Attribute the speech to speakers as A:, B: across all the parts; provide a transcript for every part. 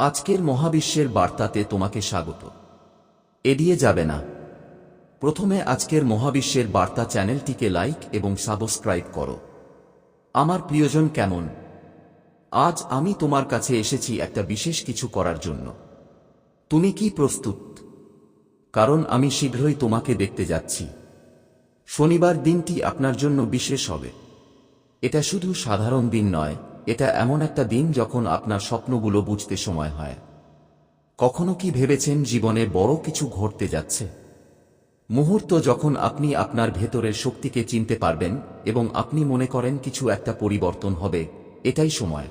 A: আজকের মহাবিশ্বের বার্তাতে তোমাকে স্বাগত। এড়িয়ে যাবে না। প্রথমে আজকের মহাবিশ্বের বার্তা চ্যানেলটিকে লাইক এবং সাবস্ক্রাইব করো। আমার প্রিয়জন কেমন? আজ আমি তোমার কাছে এসেছি একটা বিশেষ কিছু করার জন্য। তুমি কি প্রস্তুত? কারণ আমি শীঘ্রই তোমাকে দেখতে যাচ্ছি। শনিবার দিনটি আপনার জন্য বিশেষ হবে। এটা শুধু সাধারণ দিন নয় এটা এমন একটা দিন যখন আপনার স্বপ্নগুলো বুঝতে সময় হয়। কখনো কি ভেবেছেন জীবনে বড় কিছু ঘটতে যাচ্ছে? মুহূর্ত যখন আপনি আপনার ভেতরের শক্তিকে চিনতে পারবেন এবং আপনি মনে করেন কিছু একটা পরিবর্তন হবে, এটাই সময়।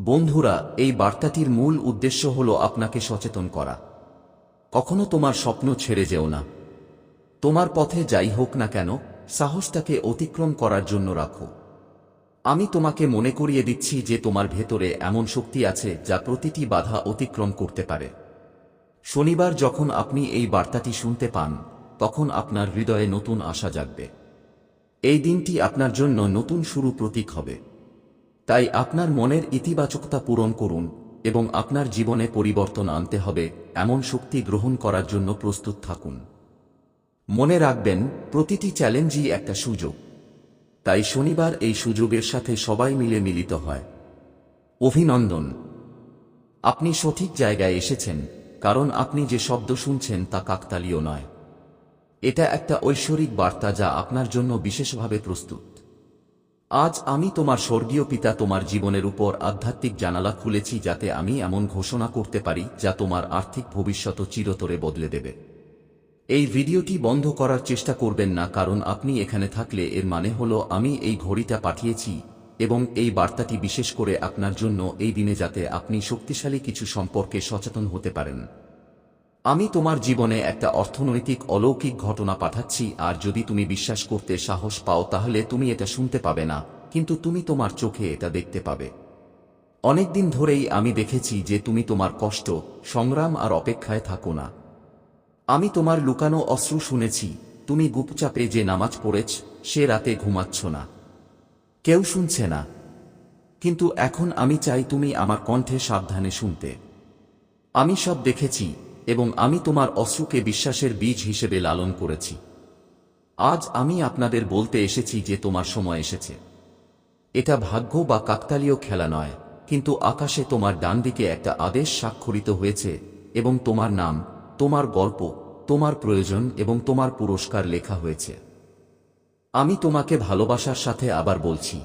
A: বন্ধুরা, এই বার্তাটির মূল উদ্দেশ্য হল আপনাকে সচেতন করা। কখনো তোমার স্বপ্ন ছেড়ে যেও না। তোমার পথে যাই হোক না কেন, সাহসটাকে অতিক্রম করার জন্য রাখো। আমি তোমাকে মনে করিয়ে দিচ্ছি যে তোমার ভেতরে এমন শক্তি আছে যা প্রতিটি বাধা অতিক্রম করতে পারে। শনিবার যখন আপনি এই বার্তাটি শুনতে পান, তখন আপনার হৃদয়ে নতুন আশা জাগবে। এই দিনটি আপনার জন্য নতুন শুরু প্রতীক হবে। তাই আপনার মনের ইতিবাচকতা পূরণ করুন এবং আপনার জীবনে পরিবর্তন আনতে হবে, এমন শক্তি গ্রহণ করার জন্য প্রস্তুত থাকুন। মনে রাখবেন, প্রতিটি চ্যালেঞ্জই একটা সুযোগ। তাই শনিবার এই সুযোগের সাথে সবাই মিলে মিলিত হয়। অভিনন্দন। আপনি সঠিক জায়গায় এসেছেন, কারণ আপনি যে শব্দ শুনছেন তা কাকতালীয় নয়। এটা একটা ঐশ্বরিক বার্তা যা আপনার জন্য বিশেষভাবে প্রস্তুত। আজ আমি তোমার স্বর্গীয় পিতা তোমার জীবনের উপর আধ্যাত্মিক জানালা খুলেছি যাতে আমি এমন ঘোষণা করতে পারি যা তোমার আর্থিক ভবিষ্যৎ চিরতরে বদলে দেবে। এই ভিডিওটি বন্ধ করার চেষ্টা করবেন না কারণ আপনি এখানে থাকলে এর মানে হল আমি এই ঘড়িটা পাঠিয়েছি এবং এই বার্তাটি বিশেষ করে আপনার জন্য এই দিনে যাতে আপনি শক্তিশালী কিছু সম্পর্কে সচেতন হতে পারেন। আমি তোমার জীবনে একটা অর্থনৈতিক অলৌকিক ঘটনা পাঠাচ্ছি আর যদি তুমি বিশ্বাস করতে সাহস পাও তাহলে তুমি এটা শুনতে পাবে না, কিন্তু তুমি তোমার চোখে এটা দেখতে পাবে। অনেকদিন ধরেই আমি দেখেছি যে তুমি তোমার কষ্ট, সংগ্রাম আর অপেক্ষায় থাকো না। আমি তোমার লুকানো অশ্রু শুনেছি, তুমি গুপচাপে যে নামাজ পড়েছ, সে রাতে ঘুমাচ্ছ না। কেউ শুনছে না। কিন্তু এখন আমি চাই তুমি আমার কণ্ঠে সাবধানে শুনতে। আমি সব দেখেছি, এবং আমি তোমার অশ্রুকে বিশ্বাসের বীজ হিসেবে লালন করেছি। আজ আমি আপনাদের বলতে এসেছি যে তোমার সময় এসেছে। এটা ভাগ্য বা কাকতালীয় খেলা নয়, কিন্তু আকাশে তোমার ডান দিকে একটা আদেশ স্বাক্ষরিত হয়েছে, এবং তোমার নাম তোমার গল্প, তোমার প্রয়োজন এবং তোমার পুরস্কার লেখা হয়েছে। আমি তোমাকে ভালোবাসার সাথে আবার বলছি।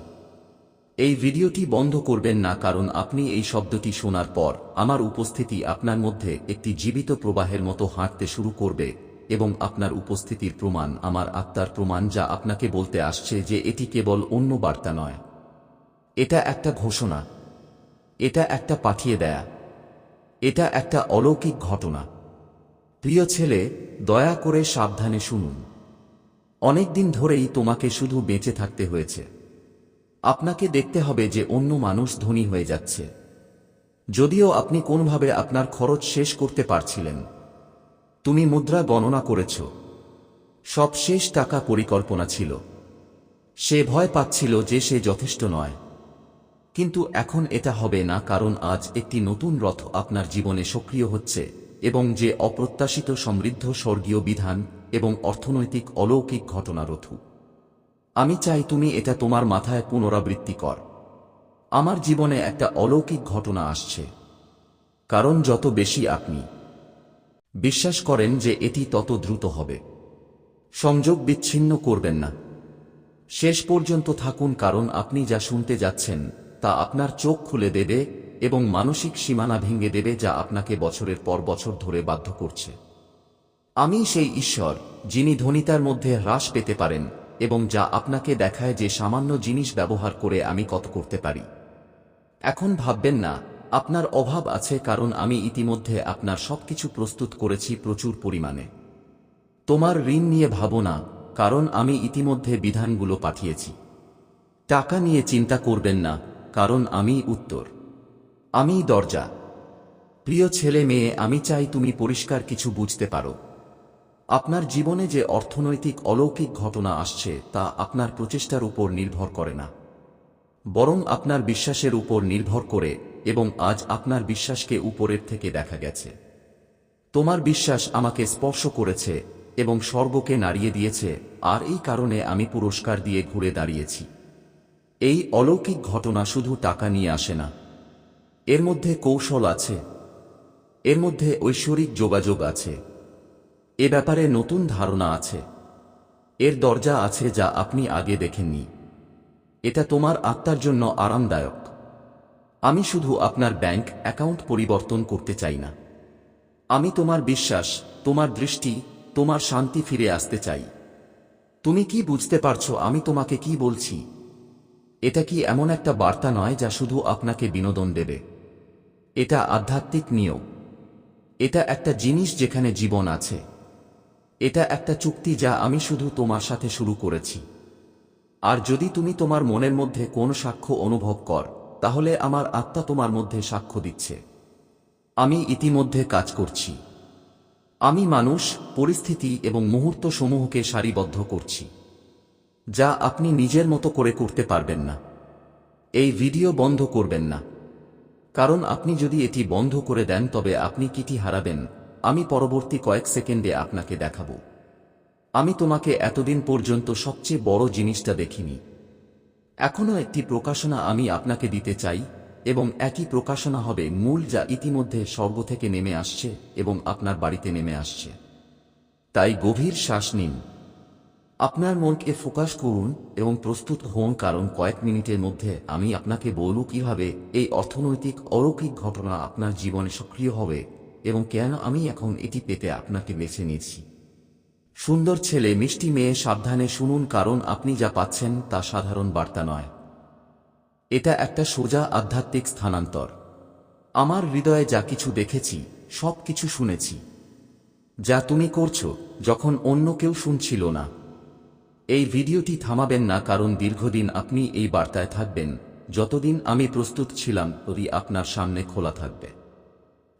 A: এই ভিডিওটি বন্ধ করবেন না কারণ আপনি এই শব্দটি শোনার পর আমার উপস্থিতি আপনার মধ্যে একটি জীবিত প্রবাহের মতো হাঁটতে শুরু করবে এবং আপনার উপস্থিতির প্রমাণ আমার আত্মার প্রমাণ যা আপনাকে বলতে আসছে যে এটি কেবল অন্য বার্তা নয়। এটা একটা ঘোষণা। এটা একটা পাঠিয়ে দেয়া। এটা একটা অলৌকিক ঘটনা। প্রিয় ছেলে, দয়া করে সাবধানে শুনুন। অনেকদিন ধরেই তোমাকে শুধু বেঁচে থাকতে হয়েছে। আপনাকে দেখতে হবে যে অন্য মানুষ ধনী হয়ে যাচ্ছে। যদিও আপনি কোনভাবে আপনার খরচ শেষ করতে পারছিলেন। তুমি মুদ্রা গণনা করেছ। সব শেষ টাকা পরিকল্পনা ছিল। সে ভয় পাচ্ছিল যে সে যথেষ্ট নয়। কিন্তু এখন এটা হবে না কারণ আজ একটি নতুন রথ আপনার জীবনে সক্রিয় হচ্ছে। এবং যে অপ্রত্যাশিত সমৃদ্ধ স্বর্গীয় বিধান এবং অর্থনৈতিক অলৌকিক ঘটনা রথু। আমি চাই তুমি এটা তোমার মাথায় পুনরাবৃত্তি কর। আমার জীবনে একটা অলৌকিক ঘটনা আসছে। কারণ যত বেশি আপনি বিশ্বাস করেন যে এটি তত দ্রুত হবে। সংযোগ বিচ্ছিন্ন করবেন না। শেষ পর্যন্ত থাকুন কারণ আপনি যা শুনতে যাচ্ছেন তা আপনার চোখ খুলে দেবে এবং মানসিক সীমানা ভেঙে দেবে যা আপনাকে বছরের পর বছর ধরে বাধ্য করছে। আমি সেই ঈশ্বর, যিনি ধনিতার মধ্যে হ্রাস পেতে পারেন এবং যা আপনাকে দেখায় যে সামান্য জিনিস ব্যবহার করে আমি কত করতে পারি। এখন ভাববেন না, আপনার অভাব আছে কারণ আমি ইতিমধ্যে আপনার সবকিছু প্রস্তুত করেছি প্রচুর পরিমাণে। তোমার ঋণ নিয়ে ভাবো না, কারণ আমি ইতিমধ্যে বিধানগুলো পাঠিয়েছি। টাকা নিয়ে চিন্তা করবেন না কারণ আমি উত্তর। আমি দরজা। প্রিয় ছেলে মেয়ে, আমি চাই তুমি পরিষ্কার কিছু বুঝতে পারো। আপনার জীবনে যে অর্থনৈতিক অলৌকিক ঘটনা আসছে, তা আপনার প্রচেষ্টার উপর নির্ভর করে না। বরং আপনার বিশ্বাসের উপর নির্ভর করে এবং আজ আপনার বিশ্বাসকে উপরের থেকে দেখা গেছে। তোমার বিশ্বাস আমাকে স্পর্শ করেছে এবং স্বর্গকে নাড়িয়ে দিয়েছে, আর এই কারণে আমি পুরস্কার দিয়ে ঘুরে দাঁড়িয়েছি। এই অলৌকিক ঘটনা শুধু টাকা নিয়ে আসে না। এর মধ্যে কৌশল আছে। এর মধ্যে ঐশ্বরিক যোগাযোগ আছে। এ ব্যাপারে নতুন ধারণা আছে। এর দরজা আছে যা আপনি আগে দেখেননি। এটা তোমার আত্মার জন্য আরামদায়ক। আমি শুধু আপনার ব্যাংক অ্যাকাউন্ট পরিবর্তন করতে চাই না। আমি তোমার বিশ্বাস, তোমার দৃষ্টি, তোমার শান্তি ফিরে আসতে চাই। তুমি কি বুঝতে পারছ আমি তোমাকে কি বলছি? এটা কি এমন একটা বার্তা নয় যা শুধু আপনাকে বিনোদন দেবে? এটা আধ্যাত্মিক নিয়ম এটা একটা জিনিস যেখানে জীবন আছে। এটা একটা চুক্তি যা আমি শুধু তোমার সাথে শুরু করেছি। আর যদি তুমি তোমার মনের মধ্যে কোন সাক্ষ্য অনুভব কর, তাহলে আমার আত্মা তোমার মধ্যে সাক্ষ্য দিচ্ছে। আমি ইতিমধ্যে কাজ করছি। আমি মানুষ, পরিস্থিতি এবং মুহূর্ত সমূহকে সারিবদ্ধ করছি। যা আপনি নিজের মতো করে করতে পারবেন না। এই ভিডিও বন্ধ করবেন না। কারণ আপনি যদি এটি বন্ধ করে দেন, তবে আপনি কিটি হারাবেন, আমি পরবর্তী কয়েক সেকেন্ডে আপনাকে দেখাব। আমি তোমাকে এতদিন পর্যন্ত সবচেয়ে বড় জিনিসটা দেখিনি। এখনও একটি প্রকাশনা আমি আপনাকে দিতে চাই, এবং একই প্রকাশনা হবে মূল যা ইতিমধ্যে স্বর্গ থেকে নেমে আসছে এবং আপনার বাড়িতে নেমে আসছে। তাই গভীর শ্বাস নিন। আপনার মনকে ফোকাস করুন এবং প্রস্তুত হন, কারণ কয়েক মিনিটের মধ্যে আমি আপনাকে বলব কীভাবে এই অর্থনৈতিক অলৌকিক ঘটনা আপনার জীবনে সক্রিয় হবে এবং কেন আমি এখন এটি পেতে আপনাকে বেছে নিয়েছি। সুন্দর ছেলে, মিষ্টি মেয়ে, সাবধানে শুনুন, কারণ আপনি যা পাচ্ছেন তা সাধারণ বার্তা নয়। এটা একটা সোজা আধ্যাত্মিক স্থানান্তর। আমার হৃদয়ে যা কিছু দেখেছি সব কিছু শুনেছি। যা তুমি করছ, যখন অন্য কেউ শুনছিল না। এই ভিডিওটি থামাবেন না কারণ দীর্ঘদিন আপনি এই বার্তায় থাকবেন। যতদিন আমি প্রস্তুত ছিলাম তরি আপনার সামনে খোলা থাকবে।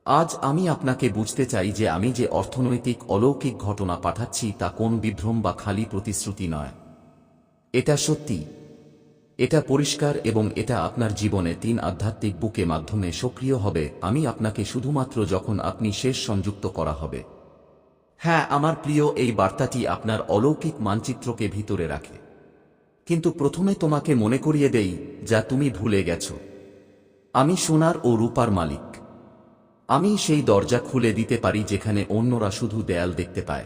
A: আজ আমি আপনাকে বুঝতে চাই যে আমি যে অর্থনৈতিক অলৌকিক ঘটনা পাঠাচ্ছি তা কোন বিভ্রম বা খালি প্রতিশ্রুতি নয়। এটা সত্যি। এটা পরিষ্কার এবং এটা আপনার জীবনে তিন আধ্যাত্মিক বুকে মাধ্যমে সক্রিয় হবে। আমি আপনাকে শুধুমাত্র যখন আপনি শেষ সংযুক্ত করা হবে। হ্যাঁ আমার প্রিয়, এই বার্তাটি আপনার অলৌকিক মানচিত্রকে ভিতরে রাখে। কিন্তু প্রথমে তোমাকে মনে করিয়ে দেই যা তুমি ভুলে গেছ। আমি সোনার ও রূপার মালিক। আমি সেই দরজা খুলে দিতে পারি যেখানে অন্যরা শুধু দেয়াল দেখতে পায়।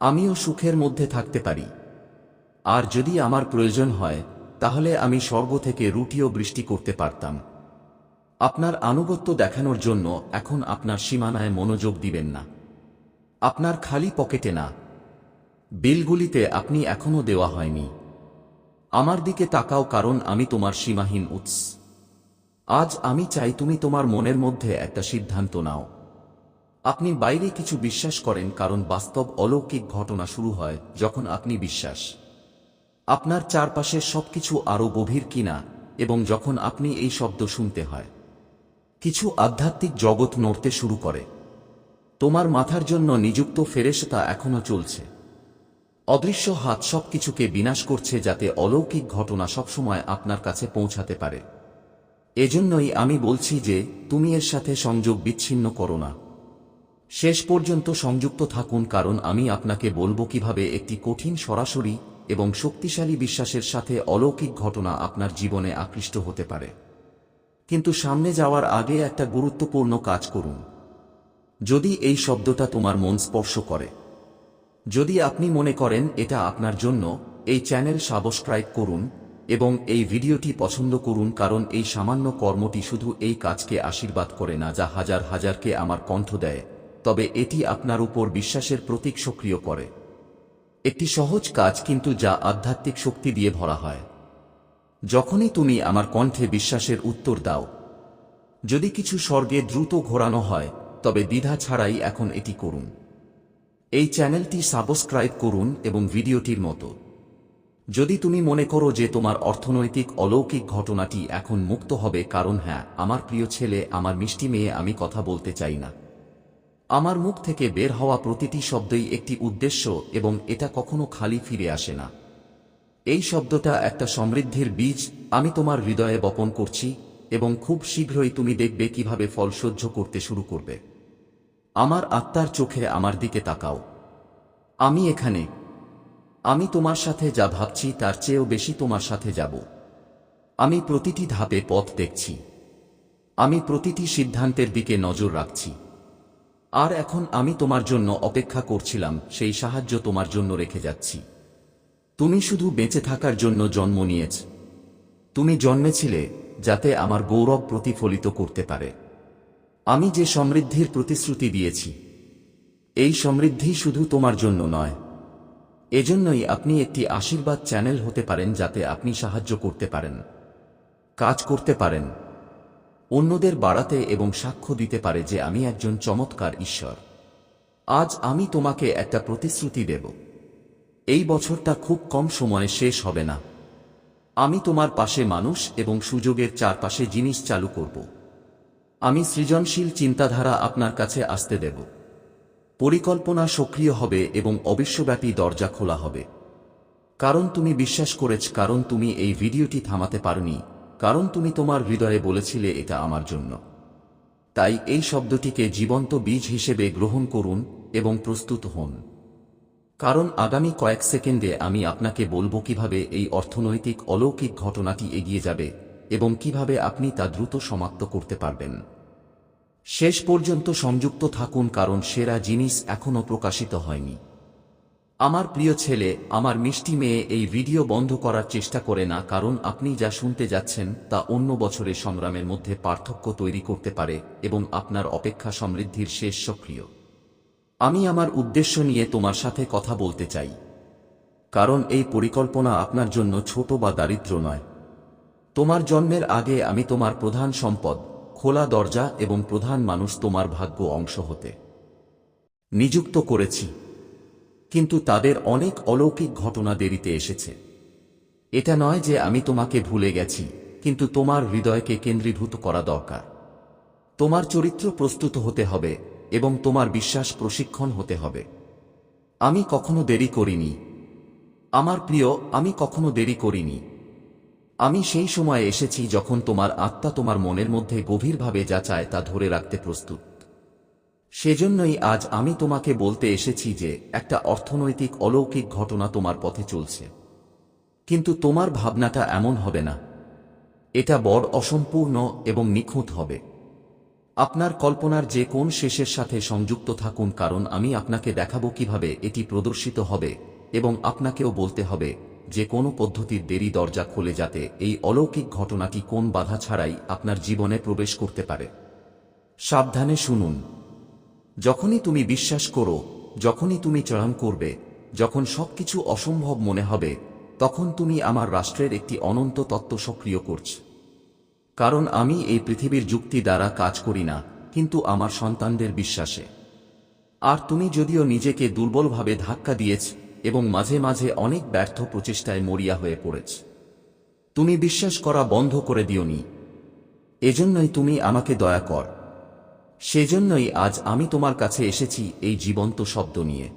A: আমিও সুখের মধ্যে থাকতে পারি। আর যদি আমার প্রয়োজন হয়, তাহলে আমি স্বর্গ থেকে রুটিও বৃষ্টি করতে পারতাম। আপনার আনুগত্য দেখানোর জন্য এখন আপনার সীমানায় মনোযোগ দিবেন না। আপনার খালি পকেটে না। বিলগুলিতে আপনি এখনও দেওয়া হয়নি। আমার দিকে তাকাও কারণ আমি তোমার সীমাহীন উৎস। আজ আমি চাই তুমি তোমার মনের মধ্যে একটা সিদ্ধান্ত নাও। আপনি বাইরে কিছু বিশ্বাস করেন কারণ বাস্তব অলৌকিক ঘটনা শুরু হয় যখন আপনি বিশ্বাস। আপনার চারপাশের সবকিছু আরও গভীর কিনা এবং যখন আপনি এই শব্দ শুনতে হয়। কিছু আধ্যাত্মিক জগৎ নড়তে শুরু করে। তোমার মাথার জন্য নিযুক্ত ফেরেশতা এখনও চলছে। অদৃশ্য হাত সব কিছুকে বিনাশ করছে যাতে অলৌকিক ঘটনা সবসময় আপনার কাছে পৌঁছাতে পারে। এজন্যই আমি বলছি যে, তুমি এর সাথে সংযোগ বিচ্ছিন্ন করো না। শেষ পর্যন্ত সংযুক্ত থাকুন কারণ আমি আপনাকে বলব কীভাবে একটি কঠিন সরাসরি এবং শক্তিশালী বিশ্বাসের সাথে অলৌকিক ঘটনা আপনার জীবনে আকৃষ্ট হতে পারে। কিন্তু সামনে যাওয়ার আগে একটা গুরুত্বপূর্ণ কাজ করুন। যদি এই শব্দটা তোমার মন স্পর্শ করে। যদি আপনি মনে করেন এটা আপনার জন্য, এই চ্যানেল সাবস্ক্রাইব করুন এবং এই ভিডিওটি পছন্দ করুন কারণ এই সামান্য কর্মটি শুধু এই কাজকে আশীর্বাদ করে না, যা হাজার হাজারকে আমার কণ্ঠ দেয়। তবে এটি আপনার উপর বিশ্বাসের প্রতীক সক্রিয় করে। একটি সহজ কাজ কিন্তু যা আধ্যাত্মিক শক্তি দিয়ে ভরা হয়। যখনই তুমি আমার কণ্ঠে বিশ্বাসের উত্তর দাও, যদি কিছু স্বর্গে দ্রুত ঘোরানো হয় তবে দ্বিধা ছাড়াই এখন এটি করুন। এই চ্যানেলটি সাবস্ক্রাইব করুন এবং ভিডিওটির মতো। যদি তুমি মনে করো যে তোমার অর্থনৈতিক অলৌকিক ঘটনাটি এখন মুক্ত হবে কারণ হ্যাঁ আমার প্রিয় ছেলে, আমার মিষ্টি মেয়ে, আমি কথা বলতে চাই না। আমার মুখ থেকে বের হওয়া প্রতিটি শব্দই একটি উদ্দেশ্য এবং এটা কখনো খালি ফিরে আসে না। এই শব্দটা একটা সমৃদ্ধির বীজ, আমি তোমার হৃদয়ে বপন করছি এবং খুব শীঘ্রই তুমি দেখবে কীভাবে ফল সহ্য করতে শুরু করবে। আমার আত্মার চোখে আমার দিকে তাকাও। আমি এখানে। আমি তোমার সাথে যা ভাবছি তার চেয়েও বেশি তোমার সাথে যাব। আমি প্রতিটি ধাপে পথ দেখছি। আমি প্রতিটি সিদ্ধান্তের দিকে নজর রাখছি। আর এখন আমি তোমার জন্য অপেক্ষা করছিলাম, সেই সাহায্য তোমার জন্য রেখে যাচ্ছি। তুমি শুধু বেঁচে থাকার জন্য জন্ম নিয়েছ। তুমি জন্মেছিলে যাতে আমার গৌরব প্রতিফলিত করতে পারে। আমি যে সমৃদ্ধির প্রতিশ্রুতি দিয়েছি, এই সমৃদ্ধি শুধু তোমার জন্য নয়। এজন্যই আপনি একটি আশীর্বাদ চ্যানেল হতে পারেন যাতে আপনি সাহায্য করতে পারেন, কাজ করতে পারেন, অন্যদের বাড়াতে এবং সাক্ষ্য দিতে পারে যে আমি একজন চমৎকার ঈশ্বর। আজ আমি তোমাকে একটা প্রতিশ্রুতি দেব। এই বছরটা খুব কম সময়ে শেষ হবে না। আমি তোমার পাশে মানুষ এবং সুযোগের চারপাশে জিনিস চালু করব। আমি সৃজনশীল চিন্তাধারা আপনার কাছে আসতে দেব। পরিকল্পনা সক্রিয় হবে এবং অবিশ্বব্যাপী দরজা খোলা হবে। কারণ তুমি বিশ্বাস করেছ, কারণ তুমি এই ভিডিওটি থামাতে পারনি, কারণ তুমি তোমার হৃদয়ে বলেছিলে এটা আমার জন্য। তাই এই শব্দটিকে জীবন্ত বীজ হিসেবে গ্রহণ করুন এবং প্রস্তুত হন। কারণ আগামী কয়েক সেকেন্ডে আমি আপনাকে বলব কীভাবে এই অর্থনৈতিক অলৌকিক ঘটনাটি এগিয়ে যাবে এবং কীভাবে আপনি তা দ্রুত সমাপ্ত করতে পারবেন। শেষ পর্যন্ত সংযুক্ত থাকুন কারণ সেরা জিনিস এখনও প্রকাশিত হয়নি। আমার প্রিয় ছেলে, আমার মিষ্টি মেয়ে, এই ভিডিও বন্ধ করার চেষ্টা করে না কারণ আপনি যা শুনতে যাচ্ছেন তা অন্য বছরের সংগ্রামের মধ্যে পার্থক্য তৈরি করতে পারে এবং আপনার অপেক্ষা সমৃদ্ধির শেষ সক্রিয়। আমি আমার উদ্দেশ্য নিয়ে তোমার সাথে কথা বলতে চাই। কারণ এই পরিকল্পনা আপনার জন্য ছোট বা দারিদ্র নয়। তোমার জন্মের আগে আমি তোমার প্রধান সম্পদ খোলা দরজা এবং প্রধান মানুষ তোমার ভাগ্য অংশ হতে। নিযুক্ত করেছি। কিন্তু তাদের অনেক অলৌকিক ঘটনা দেরিতে এসেছে। এটা নয় যে আমি তোমাকে ভুলে গেছি, কিন্তু তোমার হৃদয়কে কেন্দ্রীভূত করা দরকার। তোমার চরিত্র প্রস্তুত হতে হবে এবং তোমার বিশ্বাস প্রশিক্ষণ হতে হবে। আমি কখনো দেরি করিনি। আমার প্রিয়, আমি কখনো দেরি করিনি। আমি সেই সময় এসেছি যখন তোমার আত্মা তোমার মনের মধ্যে গভীরভাবে যা চায় তা ধরে রাখতে প্রস্তুত। সেজন্যই আজ আমি তোমাকে বলতে এসেছি যে একটা অর্থনৈতিক অলৌকিক ঘটনা তোমার পথে চলছে। কিন্তু তোমার ভাবনাটা এমন হবে না। এটা বড় অসম্পূর্ণ এবং নিখুঁত হবে। আপনার কল্পনার যে কোন শেষের সাথে সংযুক্ত থাকুন কারণ আমি আপনাকে দেখাবো কীভাবে এটি প্রদর্শিত হবে এবং আপনাকেও বলতে হবে যে কোনো পদ্ধতির দেরি দরজা খোলে যাতে এই অলৌকিক ঘটনাটি কোন বাধা ছাড়াই আপনার জীবনে প্রবেশ করতে পারে। সাবধানে শুনুন। যখনই তুমি বিশ্বাস করো, যখনই তুমি চয়ন করবে, যখন সবকিছু অসম্ভব মনে হবে, তখন তুমি আমার রাষ্ট্রের একটি অনন্ত তত্ত্ব সক্রিয় করছ। কারণ আমি এই পৃথিবীর যুক্তি দ্বারা কাজ করি না, কিন্তু আমার সন্তানদের বিশ্বাসে। আর তুমি যদিও নিজেকে দুর্বলভাবে ধাক্কা দিয়েছ এবং মাঝে মাঝে অনেক ব্যর্থ প্রচেষ্টায় মরিয়া হয়ে পড়েছ। তুমি বিশ্বাস করা বন্ধ করে দিওনি। এজন্যই তুমি আমাকে দয়া কর। সেজন্যই আজ আমি তোমার কাছে এসেছি এই জীবন্ত শব্দ নিয়ে।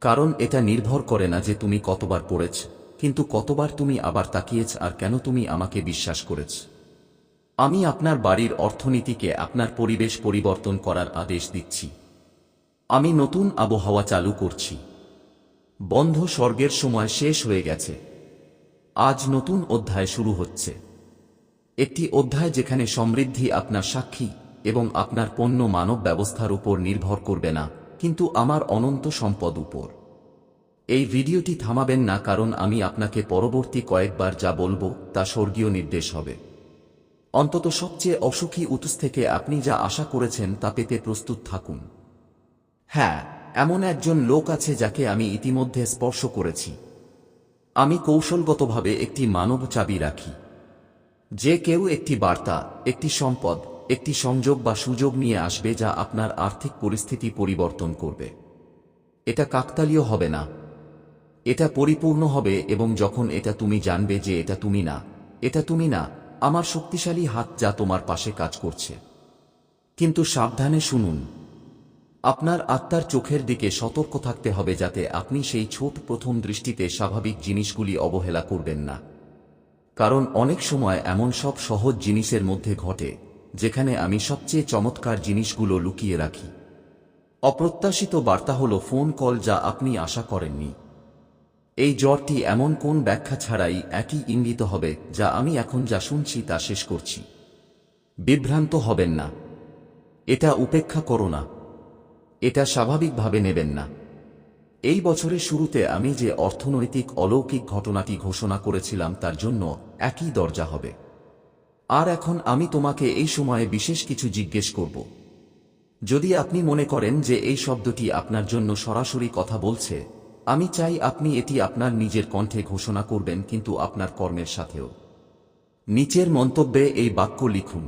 A: কারণ এটা নির্ভর করে না যে তুমি কতবার পড়েছ, কিন্তু কতবার তুমি আবার তাকিয়েছ আর কেন তুমি আমাকে বিশ্বাস করেছ। আমি আপনার বাড়ির অর্থনীতিকে আপনার পরিবেশ পরিবর্তন করার আদেশ দিচ্ছি। আমি নতুন আবহাওয়া চালু করছি। বন্ধ স্বর্গের সময় শেষ হয়ে গেছে। আজ নতুন অধ্যায় শুরু হচ্ছে। একটি অধ্যায় যেখানে সমৃদ্ধি আপনার সাক্ষী এবং আপনার পণ্য মানব ব্যবস্থার উপর নির্ভর করবে না, কিন্তু আমার অনন্ত সম্পদ উপর। এই ভিডিওটি থামাবেন না কারণ আমি আপনাকে পরবর্তী কয়েকবার যা বলব তা স্বর্গীয় নির্দেশ হবে। অন্তত সবচেয়ে অসুখী উতুস থেকে আপনি যা আশা করেছেন তা পেতে প্রস্তুত থাকুন। হ্যাঁ এমন একজন লোক আছে যাকে আমি ইতিমধ্যে স্পর্শ করেছি। আমি কৌশলগতভাবে একটি মানব চাবি রাখি। যে কেউ একটি বার্তা, একটি সম্পদ, একটি সংযোগ বা সুযোগ নিয়ে আসবে যা আপনার আর্থিক পরিস্থিতি পরিবর্তন করবে। এটা কাকতালীয় হবে না। এটা পরিপূর্ণ হবে এবং যখন এটা তুমি জানবে যে এটা তুমি না, এটা তুমি না, আমার শক্তিশালী হাত যা তোমার পাশে কাজ করছে। কিন্তু সাবধানে শুনুন। আপনার আত্মার চোখের দিকে সতর্ক থাকতে হবে যাতে আপনি সেই ছোট প্রথম দৃষ্টিতে স্বাভাবিক জিনিসগুলি অবহেলা করবেন না। কারণ অনেক সময় এমন সব সহজ জিনিসের মধ্যে ঘটে, যেখানে আমি সবচেয়ে চমৎকার জিনিসগুলো লুকিয়ে রাখি। অপ্রত্যাশিত বার্তা হল ফোন কল যা আপনি আশা করেননি। এই জ্বরটি এমন কোন ব্যাখ্যা ছাড়াই একই ইঙ্গিত হবে যা আমি এখন যা শুনছি তা শেষ করছি। বিভ্রান্ত হবেন না। এটা উপেক্ষা করো না। এটা স্বাভাবিকভাবে নেবেন না। এই বছরের শুরুতে আমি যে অর্থনৈতিক অলৌকিক ঘটনাটি ঘোষণা করেছিলাম তার জন্য একই দরজা হবে। আর এখন আমি তোমাকে এই সময়ে বিশেষ কিছু জিজ্ঞেস করব। যদি আপনি মনে করেন যে এই শব্দটি আপনার জন্য সরাসরি কথা বলছে, আমি চাই আপনি এটি আপনার নিজের কণ্ঠে ঘোষণা করবেন কিন্তু আপনার কর্মের সাথেও। নিচের মন্তব্যে এই বাক্য লিখুন,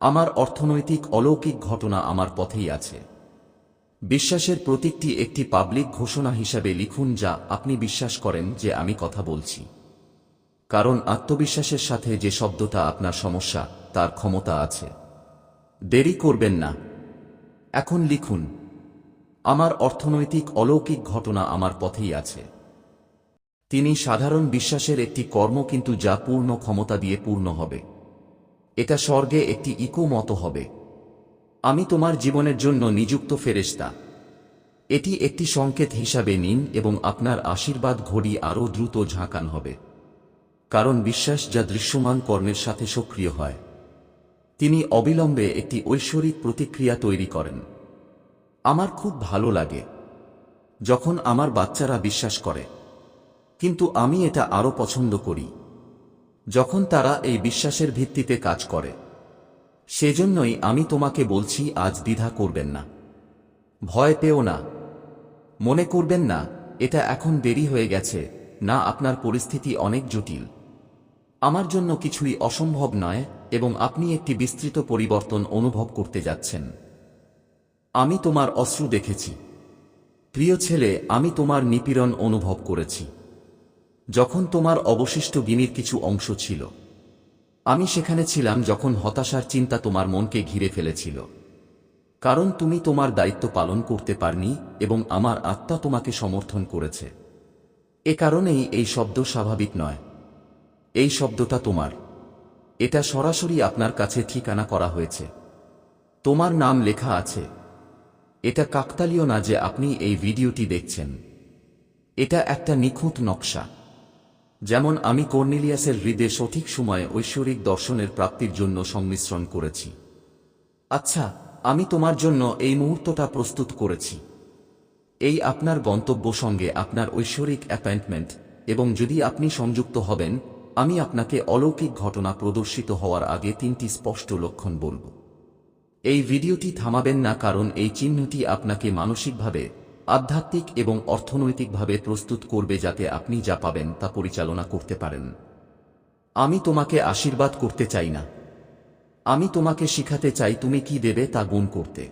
A: আমার অর্থনৈতিক অলৌকিক ঘটনা আমার পথেই আছে। বিশ্বাসের প্রতীকটি একটি পাবলিক ঘোষণা হিসাবে লিখুন যা আপনি বিশ্বাস করেন যে আমি কথা বলছি। কারণ আত্মবিশ্বাসের সাথে যে শব্দটা আপনার সমস্যা, তার ক্ষমতা আছে। দেরি করবেন না। এখন লিখুন, আমার অর্থনৈতিক অলৌকিক ঘটনা আমার পথেই আছে। তিনি সাধারণ বিশ্বাসের একটি কর্ম কিন্তু যা পূর্ণ ক্ষমতা দিয়ে পূর্ণ হবে। এটা স্বর্গে একটি ইকো মতো হবে। আমি তোমার জীবনের জন্য নিযুক্ত ফেরেশতা। এটি একটি সংকেত হিসাবে নিন এবং আপনার আশীর্বাদ ঘড়ি আরও দ্রুত ঝাঁকান হবে। কারণ বিশ্বাস যা দৃশ্যমান কর্মের সাথে সক্রিয় হয়। তিনি অবিলম্বে একটি ঐশ্বরিক প্রতিক্রিয়া তৈরি করেন। আমার খুব ভালো লাগে যখন আমার বাচ্চারা বিশ্বাস করে। কিন্তু আমি এটা আরও পছন্দ করি। যখন তারা এই বিশ্বাসের ভিত্তিতে কাজ করে। সেজন্যই আমি তোমাকে বলছি, আজ দ্বিধা করবেন না। ভয় পেও না। মনে করবেন না, এটা এখন দেরি হয়ে গেছে। না, আপনার পরিস্থিতি অনেক জটিল। আমার জন্য কিছুই অসম্ভব নয়, এবং আপনি একটি বিস্তৃত পরিবর্তন অনুভব করতে যাচ্ছেন। আমি তোমার অশ্রু দেখেছি। প্রিয় ছেলে, আমি তোমার নিপীড়ন অনুভব করেছি। যখন তোমার অবশিষ্ট গিনির কিছু অংশ ছিল আমি সেখানে ছিলাম যখন হতাশার চিন্তা তোমার মনকে ঘিরে ফেলেছিল। কারণ তুমি তোমার দায়িত্ব পালন করতে পারনি এবং আমার আত্মা তোমাকে সমর্থন করেছে। এ কারণেই এই শব্দ স্বাভাবিক নয়। এই শব্দটা তোমার। এটা সরাসরি আপনার কাছে ঠিকানা করা হয়েছে। তোমার নাম লেখা আছে। এটা কাকতালীয় না যে আপনি এই ভিডিওটি দেখছেন। এটা একটা নিখুঁত নকশা। যেমন আমি কর্নেলিয়াসের হৃদয়ে সঠিক সময়ে ঐশ্বরিক দর্শনের প্রাপ্তির জন্য সংমিশ্রণ করেছি। আচ্ছা আমি তোমার জন্য এই মুহূর্তটা প্রস্তুত করেছি। এই আপনার গন্তব্য সঙ্গে আপনার ঐশ্বরিক অ্যাপয়েন্টমেন্ট, এবং যদি আপনি সংযুক্ত হবেন, আমি আপনাকে অলৌকিক ঘটনা প্রদর্শিত হওয়ার আগে তিনটি স্পষ্ট লক্ষণ বলব। এই ভিডিওটি থামাবেন না কারণ এই চিহ্নটি আপনাকে মানসিকভাবে আধ্যাত্মিক এবং অর্থনৈতিকভাবে প্রস্তুত করবে যাতে আপনি যা পাবেন তা পরিচালনা করতে পারেন। আমি তোমাকে আশীর্বাদ করতে চাই না। আমি তোমাকে শিখাতে চাই তুমি কি দেবে তা গুণ করতে।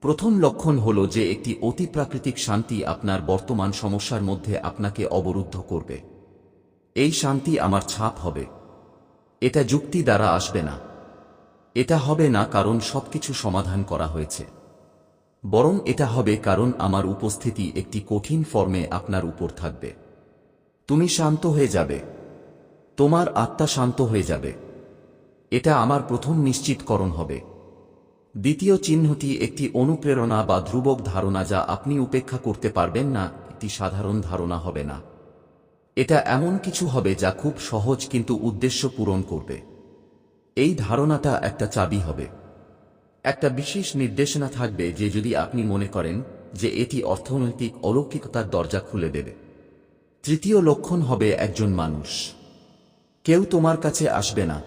A: প্রথম লক্ষণ হল যে একটি অতিপ্রাকৃতিক শান্তি আপনার বর্তমান সমস্যার মধ্যে আপনাকে অবরুদ্ধ করবে। এই শান্তি আমার ছাপ হবে। এটা যুক্তি দ্বারা আসবে না। এটা হবে না কারণ সবকিছু সমাধান করা হয়েছে। বরং এটা হবে কারণ আমার উপস্থিতি একটি কঠিন ফর্মে আপনার উপর থাকবে। তুমি শান্ত হয়ে যাবে। তোমার আত্মা শান্ত হয়ে যাবে। এটা আমার প্রথম নিশ্চিতকরণ হবে। দ্বিতীয় চিহ্নটি একটি অনুপ্রেরণা বা ধ্রুবক ধারণা যা আপনি উপেক্ষা করতে পারবেন না একটি সাধারণ ধারণা হবে না। এটা এমন কিছু হবে যা খুব সহজ কিন্তু উদ্দেশ্য পূরণ করবে। এই ধারণাটা একটা চাবি হবে। একটা বিশেষ নির্দেশনা থাকবে যে যদি আপনি মনে করেন যে এটি অর্থনৈতিক অলৌকিকতার দরজা খুলে দেবে। তৃতীয় লক্ষণ হবে একজন মানুষ। কেউ তোমার কাছে আসবে না।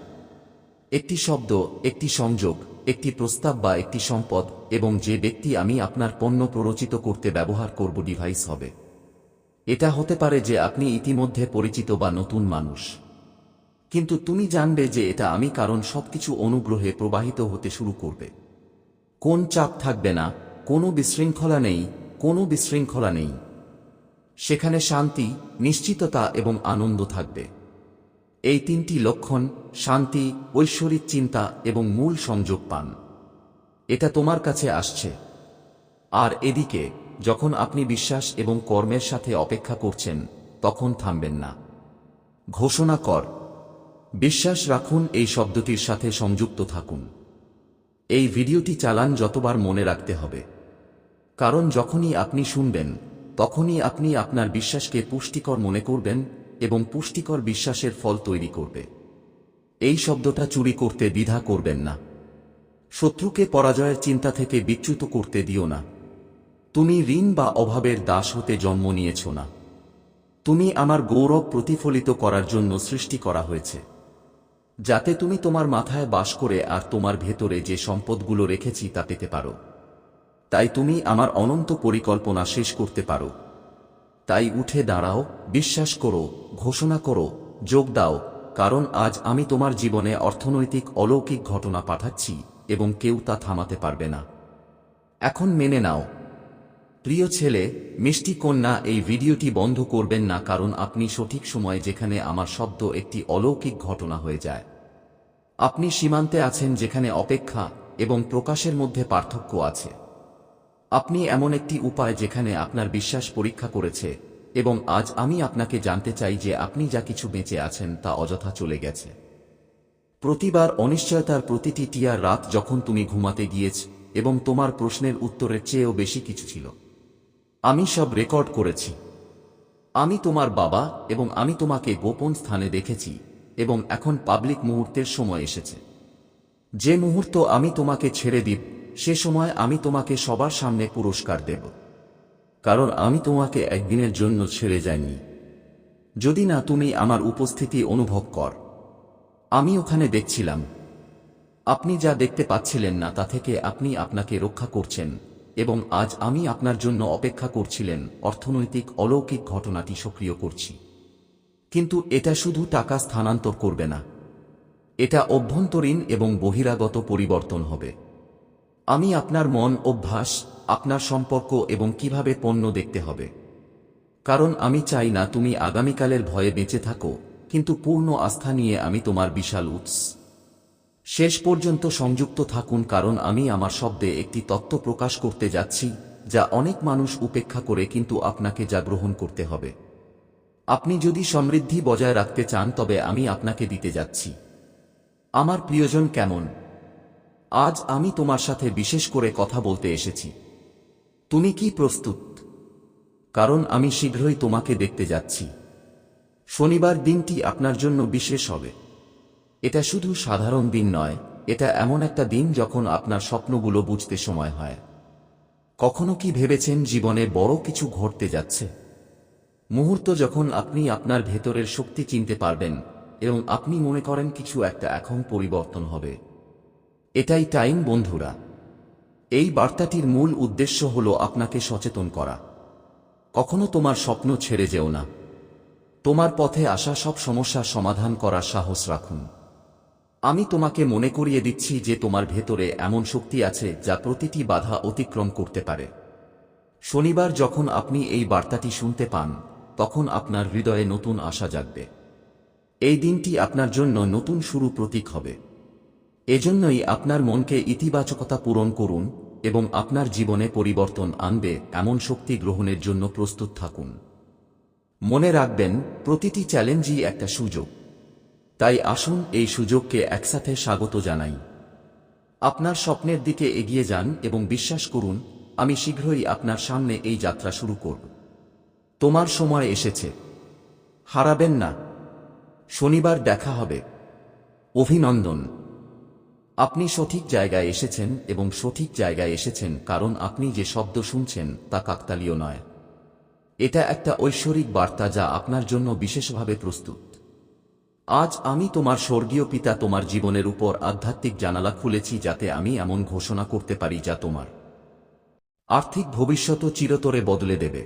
A: একটি শব্দ, একটি সংযোগ, একটি প্রস্তাব বা একটি সম্পদ এবং যে ব্যক্তি আমি আপনার পণ্য প্ররোচিত করতে ব্যবহার করব ডিভাইস হবে। এটা হতে পারে যে আপনি ইতিমধ্যে পরিচিত বা নতুন মানুষ। কিন্তু তুমি জানবে যে এটা আমি কারণ সবকিছু অনুগ্রহে প্রবাহিত হতে শুরু করবে। কোন চাপ থাকবে না, কোনো বিশৃঙ্খলা নেই, কোনো বিশৃঙ্খলা নেই। সেখানে শান্তি, নিশ্চিততা এবং আনন্দ থাকবে। এই তিনটি লক্ষণ শান্তি, ঐশ্বরিক চিন্তা এবং মূল সংযোগ পান। এটা তোমার কাছে আসছে। আর এদিকে, যখন আপনি বিশ্বাস এবং কর্মের সাথে অপেক্ষা করছেন, তখন থামবেন না। ঘোষণা কর। বিশ্বাস রাখুন এই শব্দটির সাথে সংযুক্ত থাকুন। এই ভিডিওটি চালান যতবার মনে রাখতে হবে। কারণ যখনই আপনি শুনবেন, তখনই আপনি আপনার বিশ্বাসকে পুষ্টিকর মনে করবেন এবং পুষ্টিকর বিশ্বাসের ফল তৈরি করবে। এই শব্দটা চুরি করতে দ্বিধা করবেন না। শত্রুকে পরাজয়ের চিন্তা থেকে বিচ্যুত করতে দিও না। তুমি ঋণ বা অভাবের দাস হতে জন্ম নিয়েছ না। তুমি আমার গৌরব প্রতিফলিত করার জন্য সৃষ্টি করা হয়েছে। যাতে তুমি তোমার মাথায় বাস করে আর তোমার ভেতরে যে সম্পদগুলো রেখেছি তা পেতে পারো। তাই তুমি আমার অনন্ত পরিকল্পনা শেষ করতে পারো। তাই উঠে দাঁড়াও, বিশ্বাস করো, ঘোষণা করো, যোগ দাও, কারণ আজ আমি তোমার জীবনে অর্থনৈতিক অলৌকিক ঘটনা পাঠাচ্ছি এবং কেউ তা থামাতে পারবে না। এখন মেনে নাও প্রিয় ছেলে, মিষ্টি কন্যা, এই ভিডিওটি বন্ধ করবেন না কারণ আপনি সঠিক সময়ে যেখানে আমার শব্দ একটি অলৌকিক ঘটনা হয়ে যায়। আপনি সীমান্তে আছেন যেখানে অপেক্ষা এবং প্রকাশের মধ্যে পার্থক্য আছে। আপনি এমন একটি উপায় যেখানে আপনার বিশ্বাস পরীক্ষা করেছে এবং আজ আমি আপনাকে জানতে চাই যে আপনি যা কিছু বেঁচে আছেন তা অযথা চলে গেছে। প্রতিবার অনিশ্চয়তার প্রতিটি টিয়ার রাত যখন তুমি ঘুমাতে গিয়েছ এবং তোমার প্রশ্নের উত্তরের চেয়েও বেশি কিছু ছিল। আমি সব রেকর্ড করেছি। আমি তোমার বাবা এবং আমি তোমাকে গোপন স্থানে দেখেছি এবং এখন পাবলিক মুহূর্তের সময় এসেছে। যে মুহূর্ত আমি তোমাকে ছেড়ে দিব, সে সময় আমি তোমাকে সবার সামনে পুরস্কার দেব। কারণ আমি তোমাকে একদিনের জন্য ছেড়ে যাইনি। যদি না তুমি আমার উপস্থিতি অনুভব কর। আমি ওখানে দেখছিলাম। আপনি যা দেখতে পাচ্ছিলেন না তা থেকে আপনি আপনাকে রক্ষা করছেন। এবং আজ আমি আপনার জন্য অপেক্ষা করছিলেন অর্থনৈতিক অলৌকিক ঘটনাটি সক্রিয় করছি। কিন্তু এটা শুধু টাকা স্থানান্তর করবে না। এটা অভ্যন্তরীণ এবং বহিরাগত পরিবর্তন হবে। আমি আপনার মন, অভ্যাস, আপনার সম্পর্ক এবং কীভাবে পণ্য দেখতে হবে। কারণ আমি চাই না তুমি আগামীকালের ভয়ে বেঁচে থাকো, কিন্তু পূর্ণ আস্থা নিয়ে আমি তোমার বিশাল উৎস। শেষ পর্যন্ত সংযুক্ত থাকুন কারণ আমি আমার শব্দে একটি তত্ত্ব প্রকাশ করতে যাচ্ছি, যা অনেক মানুষ উপেক্ষা করে কিন্তু আপনাকে যা গ্রহণ করতে হবে। আপনি যদি সমৃদ্ধি বজায় রাখতে চান, তবে আমি আপনাকে দিতে যাচ্ছি। আমার প্রিয়জন কেমন? আজ আমি তোমার সাথে বিশেষ করে কথা বলতে এসেছি। তুমি কি প্রস্তুত? কারণ আমি শীঘ্রই তোমাকে দেখতে যাচ্ছি। শনিবার দিনটি আপনার জন্য বিশেষ হবে। এটা শুধু সাধারণ দিন নয়, এটা এমন একটা দিন যখন আপনার স্বপ্নগুলো বুঝতে সময় হয়। কখনো কি ভেবেছেন জীবনে বড় কিছু ঘটতে যাচ্ছে? মুহূর্ত যখন আপনি আপনার ভেতরের শক্তি চিনতে পারবেন এবং আপনি মনে করেন কিছু একটা এখন পরিবর্তন হবে। এটাই টাইম, বন্ধুরা। এই বার্তাটির মূল উদ্দেশ্য হল আপনাকে সচেতন করা। কখনো তোমার স্বপ্ন ছেড়ে যেও না। তোমার পথে আসা সব সমস্যার সমাধান করার সাহস রাখুন। আমি তোমাকে মনে করিয়ে দিচ্ছি যে তোমার ভেতরে এমন শক্তি আছে যা প্রতিটি বাধা অতিক্রম করতে পারে। শনিবার যখন আপনি এই বার্তাটি শুনতে পান, তখন আপনার হৃদয়ে নতুন আশা জাগবে। এই দিনটি আপনার জন্য নতুন শুরু প্রতীক হবে। এজন্যই আপনার মনকে ইতিবাচকতা পূরণ করুন এবং আপনার জীবনে পরিবর্তন আনবে এমন শক্তি গ্রহণের জন্য প্রস্তুত থাকুন। মনে রাখবেন, প্রতিটি চ্যালেঞ্জই একটা সুযোগ। তাই আসুন এই সুযোগকে একসাথে স্বাগত জানাই। আপনার স্বপ্নের দিকে এগিয়ে যান এবং বিশ্বাস করুন, আমি শীঘ্রই আপনার সামনে এই যাত্রা শুরু করব। তোমার সময় এসেছে। হারাবেন না। শনিবার দেখা হবে। অভিনন্দন। আপনি সঠিক জায়গায় এসেছেন এবং সঠিক জায়গায় এসেছেন কারণ আপনি যে শব্দ শুনছেন তা কাকতালীয় নয়। এটা একটা ঐশ্বরিক বার্তা যা আপনার জন্য বিশেষভাবে প্রস্তুত। আজ আমি তোমার স্বর্গীয় পিতা তোমার জীবনের উপর আধ্যাত্মিক জানালা খুলেছি যাতে আমি এমন ঘোষণা করতে পারি যা তোমার আর্থিক ভবিষ্যৎ চিরতরে বদলে দেবে।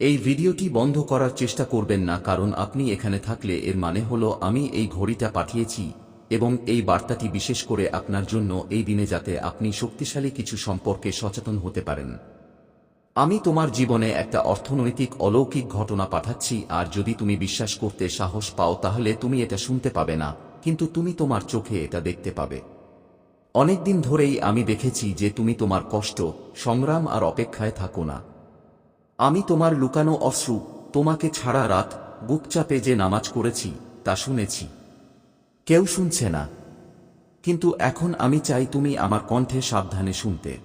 A: এই ভিডিওটি বন্ধ করার চেষ্টা করবেন না, কারণ আপনি এখানে থাকলে এর মানে হল আমি এই ঘড়িটা পাঠিয়েছি এবং এই বার্তাটি বিশেষ করে আপনার জন্য এই দিনে যাতে আপনি শক্তিশালী কিছু সম্পর্কে সচেতন হতে পারেন। আমি তোমার জীবনে একটা অর্থনৈতিক অলৌকিক ঘটনা পাঠাচ্ছি, আর যদি তুমি বিশ্বাস করতে সাহস পাও, তাহলে তুমি এটা শুনতে পাবে না, কিন্তু তুমি তোমার চোখে এটা দেখতে পাবে। অনেকদিন ধরেই আমি দেখেছি যে তুমি তোমার কষ্ট, সংগ্রাম আর অপেক্ষায় থাকো না। আমি তোমার লুকানো অশ্রু, তোমাকে ছাড়া রাত বুক চাপে যে নামাজ করেছি, তা শুনেছি। কেউ শুনছে না। কিন্তু এখন আমি চাই তুমি আমার কণ্ঠে সাবধানে শুনতে।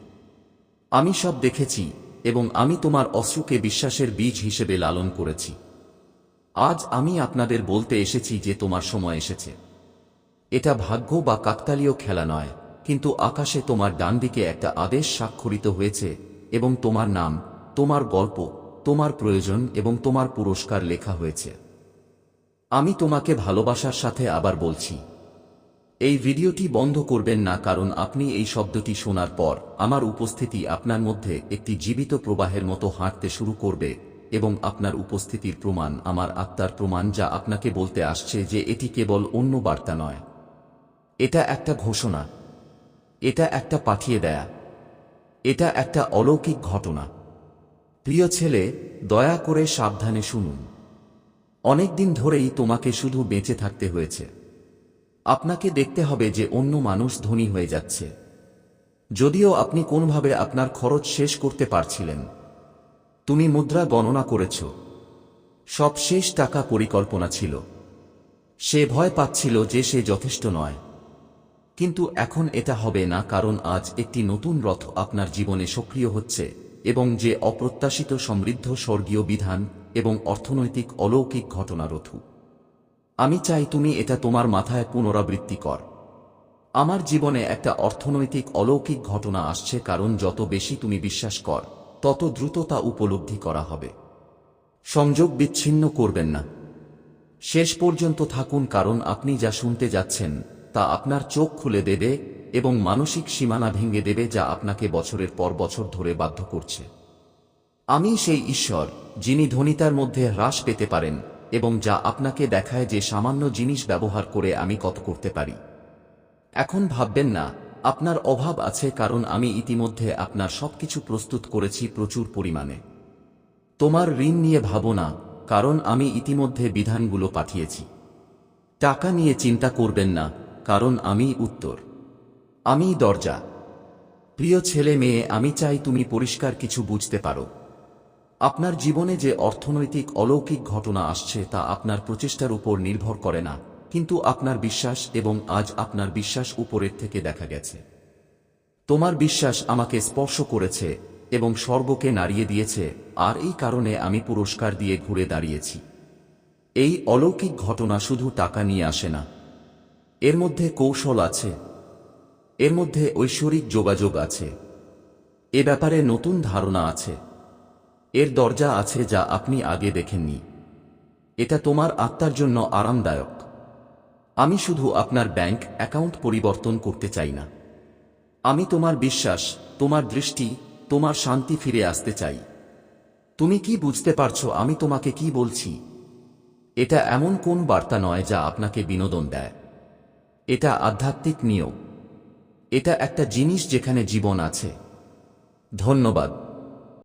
A: আমি সব দেখেছি এবং আমি তোমার অশ্রুকে বিশ্বাসের বীজ হিসেবে লালন করেছি। আজ আমি আপনাদের বলতে এসেছি যে তোমার সময় এসেছে। এটা ভাগ্য বা কাকতালীয় খেলা নয়, কিন্তু আকাশে তোমার ডান দিকে একটা আদেশ স্বাক্ষরিত হয়েছে এবং তোমার নাম, তোমার গল্প, তোমার প্রয়োজন এবং তোমার পুরস্কার লেখা হয়েছে। আমি তোমাকে ভালোবাসার সাথে আবার বলছি এই ভিডিওটি বন্ধ করবেন না কারণ আপনি এই শব্দটি শোনার পর আমার উপস্থিতি আপনার মধ্যে একটি জীবিত প্রবাহের মতো হাঁটতে শুরু করবে এবং আপনার উপস্থিতির প্রমাণ আমার আত্মার প্রমাণ যা আপনাকে বলতে আসছে যে এটি কেবল অন্য বার্তা নয়। এটা একটা ঘোষণা। এটা একটা পাঠিয়ে দেয়া। এটা একটা অলৌকিক ঘটনা। প্রিয় ছেলে, দয়া করে সাবধানে শুনুন। অনেকদিন ধরেই তোমাকে শুধু বেঁচে থাকতে হয়েছে। আপনাকে দেখতে হবে যে অন্য মানুষ ধনী হয়ে যাচ্ছে। যদিও আপনি কোনভাবে আপনার খরচ শেষ করতে পারছিলেন। তুমি মুদ্রা গণনা করেছ। সব শেষ টাকা পরিকল্পনা ছিল। সে ভয় পাচ্ছিল যে সে যথেষ্ট নয়। কিন্তু এখন এটা হবে না কারণ আজ একটি নতুন রথ আপনার জীবনে সক্রিয় হচ্ছে এবং যে অপ্রত্যাশিত সমৃদ্ধ স্বর্গীয় বিধান এবং অর্থনৈতিক অলৌকিক ঘটনা রথু আমি চাই তুমি এটা তোমার মাথায় পুনরাবৃত্তি কর। আমার জীবনে একটা অর্থনৈতিক অলৌকিক ঘটনা আসছে কারণ যত বেশি তুমি বিশ্বাস কর, তত দ্রুত তা উপলব্ধি করা হবে। সংযোগ বিচ্ছিন্ন করবেন না। শেষ পর্যন্ত থাকুন কারণ আপনি যা শুনতে যাচ্ছেন, তা আপনার চোখ খুলে দেবে এবং মানসিক সীমানা ভেঙে দেবে যা আপনাকে বছরের পর বছর ধরে বাধ্য করছে। আমি সেই ঈশ্বর, যিনি ধনিতার মধ্যে হ্রাস পেতে পারেন এবং যা আপনাকে দেখায় যে সামান্য জিনিস ব্যবহার করে আমি কত করতে পারি। এখন ভাববেন না, আপনার অভাব আছে কারণ আমি ইতিমধ্যে আপনার সবকিছু প্রস্তুত করেছি প্রচুর পরিমাণে। তোমার ঋণ নিয়ে ভাবো না, কারণ আমি ইতিমধ্যে বিধানগুলো পাঠিয়েছি। টাকা নিয়ে চিন্তা করবেন না, কারণ আমি উত্তর। আমি দরজা। প্রিয় ছেলে মেয়ে, আমি চাই তুমি পরিষ্কার কিছু বুঝতে পারো। আপনার জীবনে যে অর্থনৈতিক অলৌকিক ঘটনা আসছে তা আপনার প্রচেষ্টার উপর নির্ভর করে না, কিন্তু আপনার বিশ্বাস এবং আজ আপনার বিশ্বাস উপরের থেকে দেখা গেছে। তোমার বিশ্বাস আমাকে স্পর্শ করেছে এবং স্বর্গকে নাড়িয়ে দিয়েছে, আর এই কারণে আমি পুরস্কার দিয়ে ঘুরে দাঁড়িয়েছি। এই অলৌকিক ঘটনা শুধু টাকা নিয়ে আসে না। এর মধ্যে কৌশল আছে। এর মধ্যে ঐশ্বরিক যোগাযোগ আছে। এ ব্যাপারে নতুন ধারণা আছে। এর দরজা আছে যা আপনি আগে দেখেননি। এটা তোমার আত্মার জন্য আরামদায়ক। আমি শুধু আপনার ব্যাংক অ্যাকাউন্ট পরিবর্তন করতে চাই না। আমি তোমার বিশ্বাস, তোমার দৃষ্টি, তোমার শান্তি ফিরে আসতে চাই। তুমি কি বুঝতে পারছ আমি তোমাকে কি বলছি? এটা এমন কোন বার্তা নয় যা আপনাকে বিনোদন দেয়। এটা আধ্যাত্মিক নিয়ম। এটা একটা জিনিস যেখানে জীবন আছে। ধন্যবাদ।